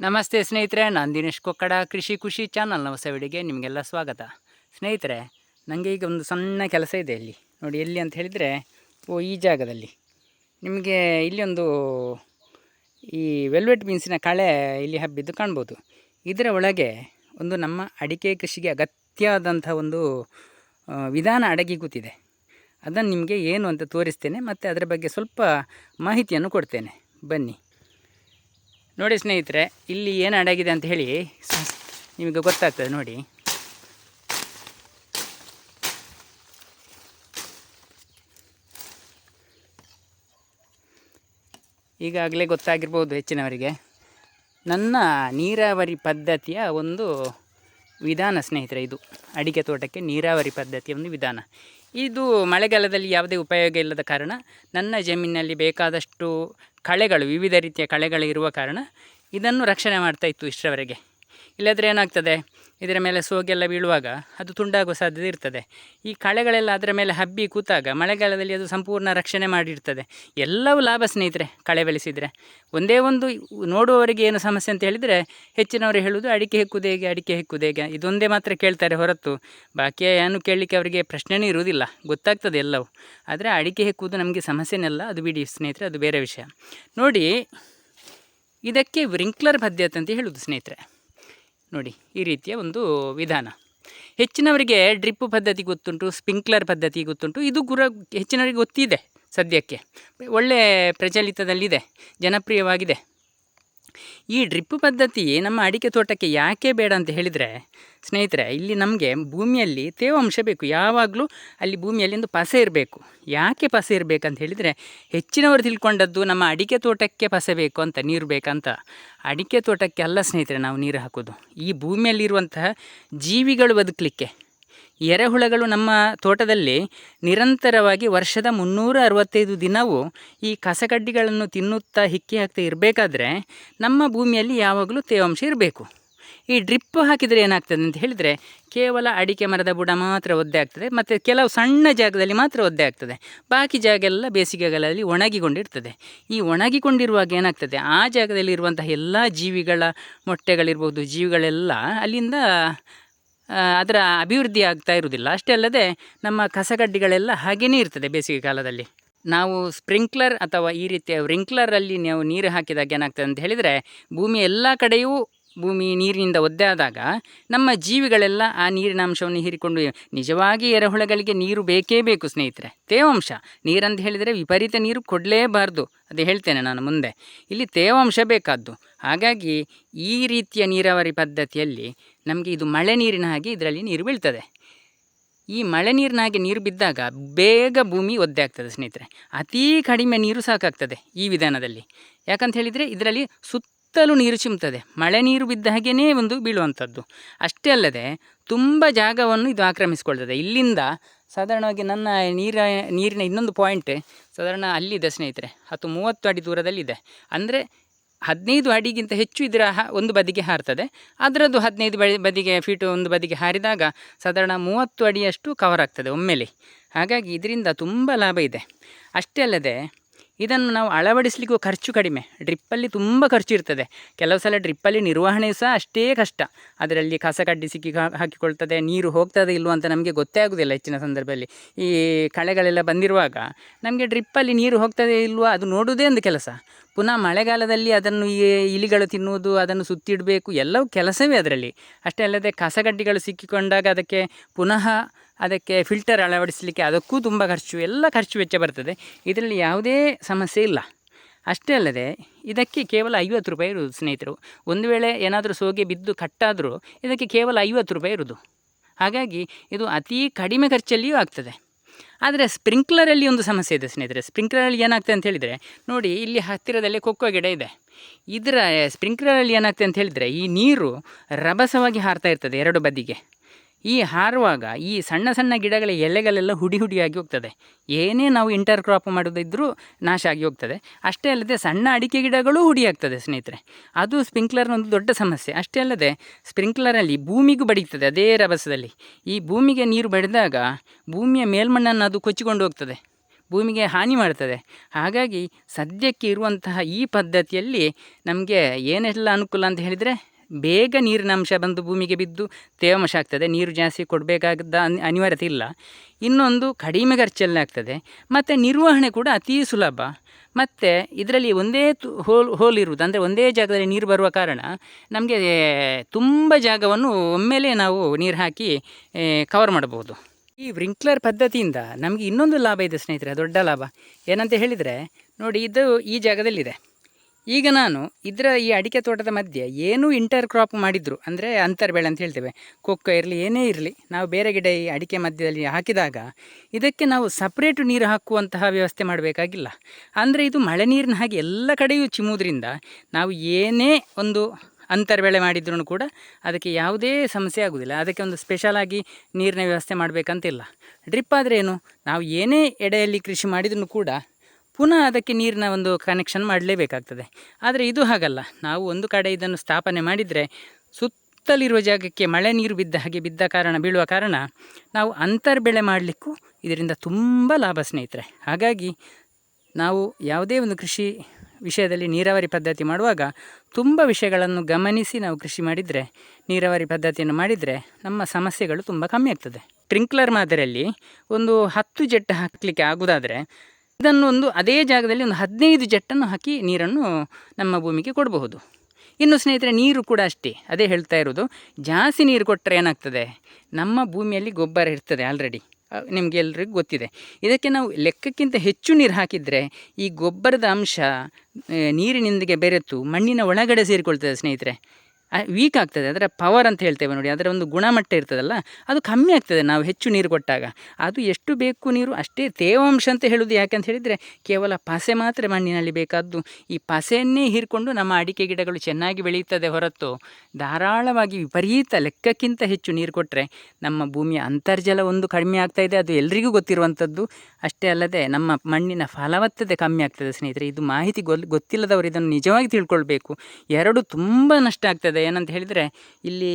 ನಮಸ್ತೆ ಸ್ನೇಹಿತರೆ, ನಾನು ದಿನೇಶ್ ಕೊಕ್ಕಡ, ಕೃಷಿ ಖುಷಿ ಚಾನಲ್ನ ಹೊಸ ವಿಡಿಯೋಗೆ ನಿಮಗೆಲ್ಲ ಸ್ವಾಗತ. ಸ್ನೇಹಿತರೆ ನನಗೆ ಈಗ ಒಂದು ಸಣ್ಣ ಕೆಲಸ ಇದೆ ಇಲ್ಲಿ. ನೋಡಿ, ಎಲ್ಲಿ ಅಂತ ಹೇಳಿದರೆ, ಓ, ಈ ಜಾಗದಲ್ಲಿ. ನಿಮಗೆ ಇಲ್ಲಿ ಒಂದು ಈ ವೆಲ್ವೆಟ್ ಬೀನ್ಸಿನ ಕಳೆ ಇಲ್ಲಿ ಹಬ್ಬಿದ್ದು ಕಾಣ್ಬೋದು. ಇದರ ಒಳಗೆ ಒಂದು ನಮ್ಮ ಅಡಿಕೆ ಕೃಷಿಗೆ ಅಗತ್ಯವಾದಂಥ ಒಂದು ವಿಧಾನ ಅಡಗಿ ಕೂತಿದೆ. ಅದನ್ನು ನಿಮಗೆ ಏನು ಅಂತ ತೋರಿಸ್ತೇನೆ, ಮತ್ತು ಅದರ ಬಗ್ಗೆ ಸ್ವಲ್ಪ ಮಾಹಿತಿಯನ್ನು ಕೊಡ್ತೇನೆ. ಬನ್ನಿ. ನೋಡಿ ಸ್ನೇಹಿತರೆ, ಇಲ್ಲಿ ಏನು ಅಡಗಿದೆ ಅಂತ ಹೇಳಿ ನಿಮಗೆ ಗೊತ್ತಾಗ್ತದೆ ನೋಡಿ. ಈಗಾಗಲೇ ಗೊತ್ತಾಗಿರ್ಬೋದು ಹೆಚ್ಚಿನವರಿಗೆ. ನನ್ನ ನೀರಾವರಿ ಪದ್ಧತಿಯ ಒಂದು ವಿಧಾನ ಸ್ನೇಹಿತರೆ, ಇದು ಅಡಿಕೆ ತೋಟಕ್ಕೆ ನೀರಾವರಿ ಪದ್ಧತಿಯ ಒಂದು ವಿಧಾನ. ಇದು ಮಳೆಗಾಲದಲ್ಲಿ ಯಾವುದೇ ಉಪಯೋಗ ಇಲ್ಲದ ಕಾರಣ, ನನ್ನ ಜಮೀನಿನಲ್ಲಿ ಬೇಕಾದಷ್ಟು ಕಳೆಗಳು, ವಿವಿಧ ರೀತಿಯ ಕಳೆಗಳು ಇರುವ ಕಾರಣ ಇದನ್ನು ರಕ್ಷಣೆ ಮಾಡ್ತಾ ಇತ್ತು ಇಷ್ಟರವರೆಗೆ. ಇಲ್ಲದ್ರೆ ಏನಾಗ್ತದೆ? ಇದರ ಮೇಲೆ ಸೋಗೆಲ್ಲ ಬೀಳುವಾಗ ಅದು ತುಂಡಾಗುವ ಸಾಧ್ಯತೆ ಇರ್ತದೆ. ಈ ಕಳೆಗಳೆಲ್ಲ ಅದರ ಮೇಲೆ ಹಬ್ಬಿ ಕೂತಾಗ ಮಳೆಗಾಲದಲ್ಲಿ ಅದು ಸಂಪೂರ್ಣ ರಕ್ಷಣೆ ಮಾಡಿರ್ತದೆ. ಎಲ್ಲವೂ ಲಾಭ ಸ್ನೇಹಿತರೆ, ಕಳೆ ಬೆಳೆಸಿದರೆ. ಒಂದೇ ಒಂದು ನೋಡುವವರಿಗೆ ಏನು ಸಮಸ್ಯೆ ಅಂತ ಹೇಳಿದರೆ ಹೆಚ್ಚಿನವರು ಹೇಳುವುದು ಅಡಿಕೆ ಹೆಕ್ಕುದು ಹೇಗೆ, ಅಡಿಕೆ ಹೆಕ್ಕುದು ಹೇಗೆ? ಇದೊಂದೇ ಮಾತ್ರ ಕೇಳ್ತಾರೆ ಹೊರತು ಬಾಕಿ ಏನು ಕೇಳಲಿಕ್ಕೆ ಅವರಿಗೆ ಪ್ರಶ್ನೆನೇ ಇರುವುದಿಲ್ಲ. ಗೊತ್ತಾಗ್ತದೆ ಎಲ್ಲವೂ. ಆದರೆ ಅಡಿಕೆ ಹೆಕ್ಕುವುದು ನಮಗೆ ಸಮಸ್ಯೆನೆಲ್ಲ, ಅದು ಬಿಡಿ ಸ್ನೇಹಿತರೆ, ಅದು ಬೇರೆ ವಿಷಯ. ನೋಡಿ, ಇದಕ್ಕೆ ವ್ರಿಂಕ್ಲರ್ ಪದ್ಧತಿ ಅಂತ ಹೇಳುವುದು ಸ್ನೇಹಿತರೆ. ನೋಡಿ, ಈ ರೀತಿಯ ಒಂದು ವಿಧಾನ. ಹೆಚ್ಚಿನವರಿಗೆ ಡ್ರಿಪ್ ಪದ್ಧತಿ ಗೊತ್ತುಂಟು, ಸ್ಪಿಂಕ್ಲರ್ ಪದ್ಧತಿ ಗೊತ್ತುಂಟು, ಇದು ಗುರ, ಹೆಚ್ಚಿನವರಿಗೆ ಗೊತ್ತಿದೆ ಸದ್ಯಕ್ಕೆ. ಒಳ್ಳೆ ಪ್ರಚಲಿತದಲ್ಲಿದೆ, ಜನಪ್ರಿಯವಾಗಿದೆ. ಈ ಡ್ರಿಪ್ ಪದ್ಧತಿ ನಮ್ಮ ಅಡಿಕೆ ತೋಟಕ್ಕೆ ಯಾಕೆ ಬೇಡ ಅಂತ ಹೇಳಿದರೆ, ಸ್ನೇಹಿತರೆ, ಇಲ್ಲಿ ನಮಗೆ ಭೂಮಿಯಲ್ಲಿ ತೇವಾಂಶ ಬೇಕು. ಯಾವಾಗಲೂ ಅಲ್ಲಿ ಭೂಮಿಯಲ್ಲಿ ಒಂದು ಪಸೆ ಇರಬೇಕು. ಯಾಕೆ ಪಸೆ ಇರಬೇಕಂತ ಹೇಳಿದರೆ, ಹೆಚ್ಚಿನವರು ತಿಳ್ಕೊಂಡದ್ದು ನಮ್ಮ ಅಡಿಕೆ ತೋಟಕ್ಕೆ ಪಸೆ ಬೇಕು ಅಂತ ನೀರು ಬೇಕಂತ. ಅಡಿಕೆ ತೋಟಕ್ಕೆ ಅಲ್ಲ ಸ್ನೇಹಿತರೆ, ನಾವು ನೀರು ಹಾಕೋದು. ಈ ಭೂಮಿಯಲ್ಲಿರುವಂತಹ ಜೀವಿಗಳು ಬದುಕಲಿಕ್ಕೆ. ಎರೆಹುಳಗಳು ನಮ್ಮ ತೋಟದಲ್ಲಿ ನಿರಂತರವಾಗಿ ವರ್ಷದ ಮುನ್ನೂರ ಅರವತ್ತೈದು ದಿನವೂ ಈ ಕಸಕಡ್ಡಿಗಳನ್ನು ತಿನ್ನುತ್ತಾ ಹಿಕ್ಕಿ ಹಾಕ್ತಾ ಇರಬೇಕಾದ್ರೆ ನಮ್ಮ ಭೂಮಿಯಲ್ಲಿ ಯಾವಾಗಲೂ ತೇವಾಂಶ ಇರಬೇಕು. ಈ ಡ್ರಿಪ್ ಹಾಕಿದರೆ ಏನಾಗ್ತದೆ ಅಂತ ಹೇಳಿದರೆ ಕೇವಲ ಅಡಿಕೆ ಮರದ ಬುಡ ಮಾತ್ರ ಒದ್ದೆ ಆಗ್ತದೆ, ಮತ್ತು ಕೆಲವು ಸಣ್ಣ ಜಾಗದಲ್ಲಿ ಮಾತ್ರ ಒದ್ದೆ ಆಗ್ತದೆ. ಬಾಕಿ ಜಾಗ ಎಲ್ಲ ಬೇಸಿಗೆಗಳಲ್ಲಿ ಒಣಗಿಕೊಂಡಿರ್ತದೆ. ಈ ಒಣಗಿಕೊಂಡಿರುವಾಗ ಏನಾಗ್ತದೆ? ಆ ಜಾಗದಲ್ಲಿ ಇರುವಂತಹ ಎಲ್ಲ ಜೀವಿಗಳ ಮೊಟ್ಟೆಗಳಿರ್ಬೋದು, ಜೀವಿಗಳೆಲ್ಲ ಅಲ್ಲಿಂದ ಅದರ ಅಭಿವೃದ್ಧಿ ಆಗ್ತಾ ಇರುವುದಿಲ್ಲ. ಅಷ್ಟೇ ಅಲ್ಲದೆ ನಮ್ಮ ಕಸಗಡ್ಡಿಗಳೆಲ್ಲ ಹಾಗೆಯೇ ಇರ್ತದೆ ಬೇಸಿಗೆ ಕಾಲದಲ್ಲಿ. ನಾವು ಸ್ಪ್ರಿಂಕ್ಲರ್ ಅಥವಾ ಈ ರೀತಿಯ ವ್ರಿಂಕ್ಲರಲ್ಲಿ ನಾವು ನೀರು ಹಾಕಿದಾಗ ಏನಾಗ್ತದೆ ಅಂತ ಹೇಳಿದರೆ ಭೂಮಿ ಎಲ್ಲ ಕಡೆಯೂ ಭೂಮಿ ನೀರಿನಿಂದ ಒದ್ದೆ ಆದಾಗ ನಮ್ಮ ಜೀವಿಗಳೆಲ್ಲ ಆ ನೀರಿನ ಅಂಶವನ್ನು ಹೀರಿಕೊಂಡು ನಿಜವಾಗಿ ಎರೆಹುಳಗಳಿಗೆ ನೀರು ಬೇಕೇ ಬೇಕು ಸ್ನೇಹಿತರೆ. ತೇವಾಂಶ. ನೀರಂತ ಹೇಳಿದರೆ ವಿಪರೀತ ನೀರು ಕೊಡಲೇಬಾರ್ದು. ಅದು ಹೇಳ್ತೇನೆ ನಾನು ಮುಂದೆ. ಇಲ್ಲಿ ತೇವಾಂಶ ಬೇಕಾದ್ದು. ಹಾಗಾಗಿ ಈ ರೀತಿಯ ನೀರಾವರಿ ಪದ್ಧತಿಯಲ್ಲಿ ನಮಗೆ ಇದು ಮಳೆ ನೀರಿನ ಹಾಗೆ ಇದರಲ್ಲಿ ನೀರು ಬೀಳ್ತದೆ. ಈ ಮಳೆ ನೀರಿನ ಹಾಗೆ ನೀರು ಬಿದ್ದಾಗ ಬೇಗ ಭೂಮಿ ಒದ್ದೆ ಆಗ್ತದೆ ಸ್ನೇಹಿತರೆ. ಅತೀ ಕಡಿಮೆ ನೀರು ಸಾಕಾಗ್ತದೆ ಈ ವಿಧಾನದಲ್ಲಿ. ಯಾಕಂತ ಹೇಳಿದರೆ ಇದರಲ್ಲಿ ಸುತ್ತಲೂ ನೀರು ಚಿಮ್ತದೆ. ಮಳೆ ನೀರು ಬಿದ್ದ ಹಾಗೆಯೇ ಒಂದು ಬೀಳುವಂಥದ್ದು. ಅಷ್ಟೇ ಅಲ್ಲದೆ ತುಂಬ ಜಾಗವನ್ನು ಇದು ಆಕ್ರಮಿಸಿಕೊಳ್ತದೆ. ಇಲ್ಲಿಂದ ಸಾಧಾರಣವಾಗಿ ನನ್ನ ನೀರ, ನೀರಿನ ಇನ್ನೊಂದು ಪಾಯಿಂಟ್ ಸಾಧಾರಣ ಅಲ್ಲಿದೆ ಸ್ನೇಹಿತರೆ. ಹತ್ತು ಮೂವತ್ತು ಅಡಿ ದೂರದಲ್ಲಿದೆ. ಅಂದರೆ ಹದಿನೈದು ಅಡಿಗಿಂತ ಹೆಚ್ಚು ಇದರ ಒಂದು ಬದಿಗೆ ಹಾರ್ತದೆ. ಅದರದ್ದು ಹದಿನೈದು ಬದಿಗೆ ಫೀಟು ಒಂದು ಬದಿಗೆ ಹಾರಿದಾಗ ಸಾಧಾರಣ ಮೂವತ್ತು ಅಡಿಯಷ್ಟು ಕವರ್ ಆಗ್ತದೆ ಒಮ್ಮೆಲೆ. ಹಾಗಾಗಿ ಇದರಿಂದ ತುಂಬ ಲಾಭ ಇದೆ. ಅಷ್ಟೇ ಅಲ್ಲದೆ ಇದನ್ನು ನಾವು ಅಳವಡಿಸಲಿಕ್ಕೂ ಖರ್ಚು ಕಡಿಮೆ. ಡ್ರಿಪ್ಪಲ್ಲಿ ತುಂಬ ಖರ್ಚು ಇರ್ತದೆ. ಕೆಲವು ಸಲ ಡ್ರಿಪ್ಪಲ್ಲಿ ನಿರ್ವಹಣೆ ಸಹ ಅಷ್ಟೇ ಕಷ್ಟ. ಅದರಲ್ಲಿ ಕಸ ಕಡ್ಡಿ ಸಿಕ್ಕಿ ಹಾಕಿಕೊಳ್ತದೆ, ನೀರು ಹೋಗ್ತದೆ ಇಲ್ಲವೋ ಅಂತ ನಮಗೆ ಗೊತ್ತೇ ಆಗೋದಿಲ್ಲ ಹೆಚ್ಚಿನ ಸಂದರ್ಭದಲ್ಲಿ. ಈ ಕಳೆಗಳೆಲ್ಲ ಬಂದಿರುವಾಗ ನಮಗೆ ಡ್ರಿಪ್ಪಲ್ಲಿ ನೀರು ಹೋಗ್ತದೆ ಇಲ್ವೋ ಅದು ನೋಡುವುದೇ ಒಂದು ಕೆಲಸ. ಪುನಃ ಮಳೆಗಾಲದಲ್ಲಿ ಅದನ್ನು ಈ ಇಲಿಗಳು ತಿನ್ನುವುದು, ಅದನ್ನು ಸುತ್ತಿಡಬೇಕು, ಎಲ್ಲವೂ ಕೆಲಸವೇ ಅದರಲ್ಲಿ. ಅಷ್ಟೇ ಅಲ್ಲದೆ ಕಸಗಡ್ಡಿಗಳು ಸಿಕ್ಕಿಕೊಂಡಾಗ ಅದಕ್ಕೆ ಪುನಃ ಅದಕ್ಕೆ ಫಿಲ್ಟರ್ ಅಳವಡಿಸಲಿಕ್ಕೆ ಅದಕ್ಕೂ ತುಂಬ ಖರ್ಚು, ಎಲ್ಲ ಖರ್ಚು ವೆಚ್ಚ ಬರ್ತದೆ. ಇದರಲ್ಲಿ ಯಾವುದೇ ಸಮಸ್ಯೆ ಇಲ್ಲ. ಅಷ್ಟೇ ಅಲ್ಲದೆ, ಇದಕ್ಕೆ ಕೇವಲ ಐವತ್ತು ರೂಪಾಯಿ ಇರುವುದು ಸ್ನೇಹಿತರು. ಒಂದು ವೇಳೆ ಏನಾದರೂ ಸೋಗೆ ಬಿದ್ದು ಕಟ್ಟಾದರೂ ಇದಕ್ಕೆ ಕೇವಲ ಐವತ್ತು ರೂಪಾಯಿ ಇರುವುದು ಹಾಗಾಗಿ ಇದು ಅತೀ ಕಡಿಮೆ ಖರ್ಚಲ್ಲಿಯೂ ಆಗ್ತದೆ. ಆದರೆ ಸ್ಪ್ರಿಂಕ್ಲರಲ್ಲಿ ಒಂದು ಸಮಸ್ಯೆ ಇದೆ ಸ್ನೇಹಿತರೆ. ಸ್ಪ್ರಿಂಕ್ಲರಲ್ಲಿ ಏನಾಗ್ತದೆ ಅಂತ ಹೇಳಿದರೆ, ನೋಡಿ ಇಲ್ಲಿ ಹತ್ತಿರದಲ್ಲಿ ಕೊಕ್ಕೋ ಗಿಡ ಇದೆ. ಇದರ ಸ್ಪ್ರಿಂಕ್ಲರಲ್ಲಿ ಏನಾಗ್ತದೆ ಅಂತ ಹೇಳಿದರೆ, ಈ ನೀರು ರಭಸವಾಗಿ ಹಾರ್ತಾ ಇರ್ತದೆ ಎರಡು ಬದಿಗೆ. ಈ ಹಾರುವಾಗ ಈ ಸಣ್ಣ ಸಣ್ಣ ಗಿಡಗಳ ಎಲೆಗಳೆಲ್ಲ ಹುಡಿ ಹುಡಿಯಾಗಿ ಹೋಗ್ತದೆ. ಏನೇ ನಾವು ಇಂಟರ್ ಕ್ರಾಪ್ ಮಾಡೋದಿದ್ದರೂ ನಾಶ ಆಗಿ ಹೋಗ್ತದೆ. ಅಷ್ಟೇ ಅಲ್ಲದೆ ಸಣ್ಣ ಅಡಿಕೆ ಗಿಡಗಳು ಹುಡಿ ಆಗ್ತದೆ ಸ್ನೇಹಿತರೆ. ಅದು ಸ್ಪ್ರಿಂಕ್ಲರ್ನ ಒಂದು ದೊಡ್ಡ ಸಮಸ್ಯೆ. ಅಷ್ಟೇ ಅಲ್ಲದೆ ಸ್ಪ್ರಿಂಕ್ಲರಲ್ಲಿ ಭೂಮಿಗೂ ಬಡೀತದೆ ಅದೇ ರಭಸದಲ್ಲಿ. ಈ ಭೂಮಿಗೆ ನೀರು ಬಡಿದಾಗ ಭೂಮಿಯ ಮೇಲ್ಮಣ್ಣನ್ನು ಅದು ಕೊಚ್ಚಿಕೊಂಡು ಹೋಗ್ತದೆ. ಭೂಮಿಗೆ ಹಾನಿ ಮಾಡ್ತದೆ. ಹಾಗಾಗಿ ಸದ್ಯಕ್ಕೆ ಇರುವಂತಹ ಈ ಪದ್ಧತಿಯಲ್ಲಿ ನಮಗೆ ಏನೆಲ್ಲ ಅನುಕೂಲ ಅಂತ ಹೇಳಿದರೆ ಬೇಗ ನೀರಿನ ಅಂಶ ಬಂದು ಭೂಮಿಗೆ ಬಿದ್ದು ತೇವಾಂಶ ಆಗ್ತದೆ. ನೀರು ಜಾಸ್ತಿ ಕೊಡಬೇಕಾದ ಅನಿವಾರ್ಯತೆ ಇಲ್ಲ. ಇನ್ನೊಂದು ಕಡಿಮೆ ಖರ್ಚಲ್ಲಿ ಆಗ್ತದೆ. ಮತ್ತು ನಿರ್ವಹಣೆ ಕೂಡ ಅತೀ ಸುಲಭ. ಮತ್ತು ಇದರಲ್ಲಿ ಒಂದೇ ಹೋಲ್ ಹೋಲ್ ಇರುವುದು. ಅಂದರೆ ಒಂದೇ ಜಾಗದಲ್ಲಿ ನೀರು ಬರುವ ಕಾರಣ ನಮಗೆ ತುಂಬ ಜಾಗವನ್ನು ಒಮ್ಮೆಲೇ ನಾವು ನೀರು ಹಾಕಿ ಕವರ್ ಮಾಡಬಹುದು. ಈ ವ್ರಿಂಕ್ಲರ್ ಪದ್ಧತಿಯಿಂದ ನಮಗೆ ಇನ್ನೊಂದು ಲಾಭ ಇದೆ ಸ್ನೇಹಿತರೆ. ದೊಡ್ಡ ಲಾಭ. ಏನಂತ ಹೇಳಿದರೆ, ನೋಡಿ ಇದು ಈ ಜಾಗದಲ್ಲಿದೆ. ಈಗ ನಾನು ಇದರ ಈ ಅಡಿಕೆ ತೋಟದ ಮಧ್ಯೆ ಏನು ಇಂಟರ್ ಕ್ರಾಪ್ ಮಾಡಿದ್ರು. ಅಂದರೆ ಅಂತರ್ ಬೆಳೆ ಅಂತ ಹೇಳ್ತೇವೆ. ಕೊಕ್ಕೋ ಇರಲಿ, ಏನೇ ಇರಲಿ, ನಾವು ಬೇರೆ ಗಿಡ ಈ ಅಡಿಕೆ ಮಧ್ಯದಲ್ಲಿ ಹಾಕಿದಾಗ ಇದಕ್ಕೆ ನಾವು ಸಪ್ರೇಟು ನೀರು ಹಾಕುವಂತಹ ವ್ಯವಸ್ಥೆ ಮಾಡಬೇಕಾಗಿಲ್ಲ. ಅಂದರೆ ಇದು ಮಳೆ ನೀರಿನ ಹಾಗೆ ಎಲ್ಲ ಕಡೆಯೂ ಚಿಮ್ಮುವುದರಿಂದ ನಾವು ಏನೇ ಒಂದು ಅಂತರ್ ಬೆಳೆ ಮಾಡಿದ್ರೂ ಕೂಡ ಅದಕ್ಕೆ ಯಾವುದೇ ಸಮಸ್ಯೆ ಆಗೋದಿಲ್ಲ. ಅದಕ್ಕೆ ಒಂದು ಸ್ಪೆಷಲಾಗಿ ನೀರಿನ ವ್ಯವಸ್ಥೆ ಮಾಡಬೇಕಂತಿಲ್ಲ. ಡ್ರಿಪ್ ಆದರೆ ಏನು? ನಾವು ಏನೇ ಎಡೆಯಲ್ಲಿ ಕೃಷಿ ಮಾಡಿದ್ರೂ ಕೂಡ ಪುನಃ ಅದಕ್ಕೆ ನೀರಿನ ಒಂದು ಕನೆಕ್ಷನ್ ಮಾಡಲೇಬೇಕಾಗ್ತದೆ. ಆದರೆ ಇದು ಹಾಗಲ್ಲ. ನಾವು ಒಂದು ಕಡೆ ಇದನ್ನು ಸ್ಥಾಪನೆ ಮಾಡಿದರೆ ಸುತ್ತಲಿರುವ ಜಾಗಕ್ಕೆ ಮಳೆ ನೀರು ಬಿದ್ದ ಹಾಗೆ ಬಿದ್ದ ಕಾರಣ, ಬೀಳುವ ಕಾರಣ ನಾವು ಅಂತರ್ ಬೆಳೆ ಮಾಡಲಿಕ್ಕೂ ಇದರಿಂದ ತುಂಬ ಲಾಭ ಸ್ನೇಹಿತರೆ. ಹಾಗಾಗಿ ನಾವು ಯಾವುದೇ ಒಂದು ಕೃಷಿ ವಿಷಯದಲ್ಲಿ ನೀರಾವರಿ ಪದ್ಧತಿ ಮಾಡುವಾಗ ತುಂಬ ವಿಷಯಗಳನ್ನು ಗಮನಿಸಿ ನಾವು ಕೃಷಿ ಮಾಡಿದರೆ, ನೀರಾವರಿ ಪದ್ಧತಿಯನ್ನು ಮಾಡಿದರೆ ನಮ್ಮ ಸಮಸ್ಯೆಗಳು ತುಂಬ ಕಮ್ಮಿ ಆಗ್ತದೆ. ಸ್ಪ್ರಿಂಕ್ಲರ್ ಮಾದರಿಯಲ್ಲಿ ಒಂದು ಹತ್ತು ಜೆಟ್ ಹಾಕಲಿಕ್ಕೆ ಆಗುವುದಾದರೆ ಇದನ್ನು ಒಂದು ಅದೇ ಜಾಗದಲ್ಲಿ ಒಂದು ಹದಿನೈದು ಜಟ್ಟನ್ನು ಹಾಕಿ ನೀರನ್ನು ನಮ್ಮ ಭೂಮಿಗೆ ಕೊಡಬಹುದು. ಇನ್ನು ಸ್ನೇಹಿತರೆ, ನೀರು ಕೂಡ ಅಷ್ಟೇ. ಅದೇ ಹೇಳ್ತಾ ಇರೋದು ಜಾಸ್ತಿ ನೀರು ಕೊಟ್ಟರೆ ಏನಾಗ್ತದೆ? ನಮ್ಮ ಭೂಮಿಯಲ್ಲಿ ಗೊಬ್ಬರ ಇರ್ತದೆ ಆಲ್ರೆಡಿ ನಿಮಗೆ ಎಲ್ರಿಗೂ ಗೊತ್ತಿದೆ. ಇದಕ್ಕೆ ನಾವು ಲೆಕ್ಕಕ್ಕಿಂತ ಹೆಚ್ಚು ನೀರು ಹಾಕಿದರೆ ಈ ಗೊಬ್ಬರದ ಅಂಶ ನೀರಿನೊಂದಿಗೆ ಬೆರೆತು ಮಣ್ಣಿನ ಒಳಗಡೆ ಸೇರಿಕೊಳ್ತದೆ ಸ್ನೇಹಿತರೆ. ವೀಕ್ ಆಗ್ತದೆ. ಅಂದರೆ ಪವರ್ ಅಂತ ಹೇಳ್ತೇವೆ ನೋಡಿ. ಅದರ ಒಂದು ಗುಣಮಟ್ಟ ಇರ್ತದಲ್ಲ, ಅದು ಕಮ್ಮಿ ಆಗ್ತದೆ ನಾವು ಹೆಚ್ಚು ನೀರು ಕೊಟ್ಟಾಗ. ಅದು ಎಷ್ಟು ಬೇಕು ನೀರು, ಅಷ್ಟೇ ತೇವಾಂಶ ಅಂತ ಹೇಳೋದು ಯಾಕೆ ಅಂತ ಹೇಳಿದರೆ, ಕೇವಲ ಪಸೆ ಮಾತ್ರ ಮಣ್ಣಿನಲ್ಲಿ ಬೇಕಾದ್ದು. ಈ ಪಸೆಯನ್ನೇ ಹೀರಿಕೊಂಡು ನಮ್ಮ ಅಡಿಕೆ ಗಿಡಗಳು ಚೆನ್ನಾಗಿ ಬೆಳೆಯುತ್ತದೆ ಹೊರತು ಧಾರಾಳವಾಗಿ ವಿಪರೀತ ಲೆಕ್ಕಕ್ಕಿಂತ ಹೆಚ್ಚು ನೀರು ಕೊಟ್ಟರೆ ನಮ್ಮ ಭೂಮಿಯ ಅಂತರ್ಜಲ ಒಂದು ಕಡಿಮೆ ಆಗ್ತಾ ಇದೆ. ಅದು ಎಲ್ರಿಗೂ ಗೊತ್ತಿರುವಂಥದ್ದು. ಅಷ್ಟೇ ಅಲ್ಲದೆ ನಮ್ಮ ಮಣ್ಣಿನ ಫಲವತ್ತತೆ ಕಮ್ಮಿ ಆಗ್ತದೆ ಸ್ನೇಹಿತರೆ. ಇದು ಮಾಹಿತಿ ಗೊತ್ತಿಲ್ಲದವರು ಇದನ್ನು ನಿಜವಾಗಿ ತಿಳ್ಕೊಳ್ಬೇಕು. ಎರಡು ತುಂಬ ನಷ್ಟ ಆಗ್ತದೆ. ಏನಂತ ಹೇಳಿದರೆ ಇಲ್ಲಿ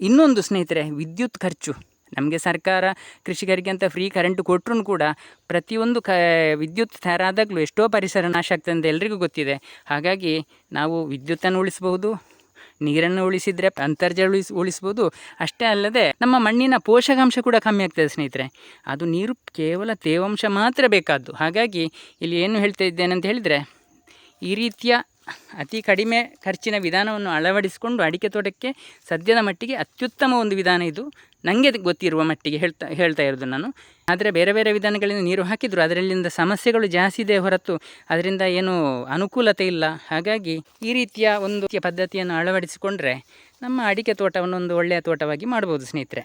ಇನ್ನೊಂದು ಸ್ನೇಹಿತರೆ, ವಿದ್ಯುತ್ ಖರ್ಚು. ನಮಗೆ ಸರ್ಕಾರ ಕೃಷಿಕರಿಗೆ ಅಂತ ಫ್ರೀ ಕರೆಂಟ್ ಕೊಟ್ಟರು ಕೂಡ ಪ್ರತಿಯೊಂದು ಕ, ವಿದ್ಯುತ್ ತಯಾರಾದಾಗಲೂ ಎಷ್ಟೋ ಪರಿಸರ ನಾಶ ಆಗ್ತದೆ ಅಂತ ಎಲ್ರಿಗೂ ಗೊತ್ತಿದೆ. ಹಾಗಾಗಿ ನಾವು ವಿದ್ಯುತ್ತನ್ನು ಉಳಿಸಬಹುದು, ನೀರನ್ನು ಉಳಿಸಿದರೆ ಅಂತರ್ಜಲ ಉಳಿಸ್, ಉಳಿಸ್ಬೋದು. ಅಷ್ಟೇ ಅಲ್ಲದೆ ನಮ್ಮ ಮಣ್ಣಿನ ಪೋಷಕಾಂಶ ಕೂಡ ಕಮ್ಮಿ ಆಗ್ತದೆ ಸ್ನೇಹಿತರೆ. ಅದು ನೀರು ಕೇವಲ ತೇವಾಂಶ ಮಾತ್ರ ಬೇಕಾದ್ದು. ಹಾಗಾಗಿ ಇಲ್ಲಿ ಏನು ಹೇಳ್ತಾ ಇದ್ದೇನೆ ಅಂತ ಹೇಳಿದರೆ ಈ ರೀತಿಯ ಅತಿ ಕಡಿಮೆ ಖರ್ಚಿನ ವಿಧಾನವನ್ನು ಅಳವಡಿಸಿಕೊಂಡು ಅಡಿಕೆ ತೋಟಕ್ಕೆ ಸದ್ಯದ ಮಟ್ಟಿಗೆ ಅತ್ಯುತ್ತಮ ಒಂದು ವಿಧಾನ ಇದು. ನನಗೆ ಗೊತ್ತಿರುವ ಮಟ್ಟಿಗೆ ಹೇಳ್ತಾ ಹೇಳ್ತಾ ಇರೋದು ನಾನು. ಆದರೆ ಬೇರೆ ಬೇರೆ ವಿಧಾನಗಳಿಂದ ನೀರು ಹಾಕಿದ್ರು, ಅದರಲ್ಲಿಂದ ಸಮಸ್ಯೆಗಳು ಜಾಸ್ತಿ ಇದೆ ಹೊರತು ಅದರಿಂದ ಏನು ಅನುಕೂಲತೆ ಇಲ್ಲ. ಹಾಗಾಗಿ ಈ ರೀತಿಯ ಒಂದು ಪದ್ಧತಿಯನ್ನು ಅಳವಡಿಸಿಕೊಂಡ್ರೆ ನಮ್ಮ ಅಡಿಕೆ ತೋಟವನ್ನು ಒಂದು ಒಳ್ಳೆಯ ತೋಟವಾಗಿ ಮಾಡ್ಬೋದು ಸ್ನೇಹಿತರೆ.